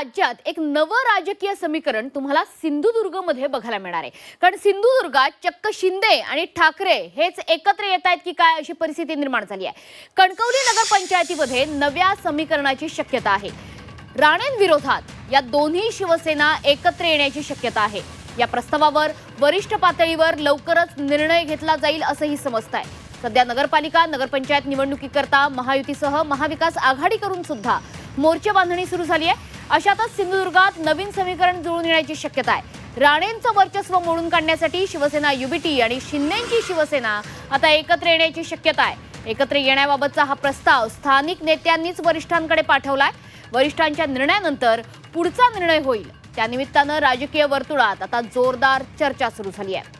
राज्यात एक नवं राजकीय समीकरण तुम्हाला सिंधुदुर्गमध्ये बघायला मिळणार आहे. कारण सिंधुदुर्गात चक्क शिंदे आणि ठाकरे हेच एकत्र येत आहेत की काय अशी परिस्थिती निर्माण झाली आहे. कणकवली नगरपंचायतीमध्ये नव्या समीकरणाची शक्यता आहे. राणेंविरोधात या दोन्ही शिवसेना एकत्र येण्याची शक्यता आहे. या प्रस्तावावर वरिष्ठ पातळीवर लवकरच निर्णय घेतला जाईल असंही समजत आहे सध्या नगरपालिका नगरपंचायत निवडणुकीकरता महायुतीसह महाविकास आघाडी करून सुद्धा मोर्चे बांधणी सुरू झाली आहे. अशातच सिंधुदुर्गात नवीन समीकरण जुळून येण्याची शक्यता आहे. राणेंचं वर्चस्व मोडून काढण्यासाठी शिवसेना युबीटी आणि शिंदेची शिवसेना आता एकत्र येण्याची शक्यता आहे. एकत्र येण्याबाबतचा हा प्रस्ताव स्थानिक नेत्यांनीच वरिष्ठांकडे पाठवलाय. वरिष्ठांच्या निर्णयानंतर पुढचा निर्णय होईल. त्यानिमित्तानं राजकीय वर्तुळात आता जोरदार चर्चा सुरू झाली आहे.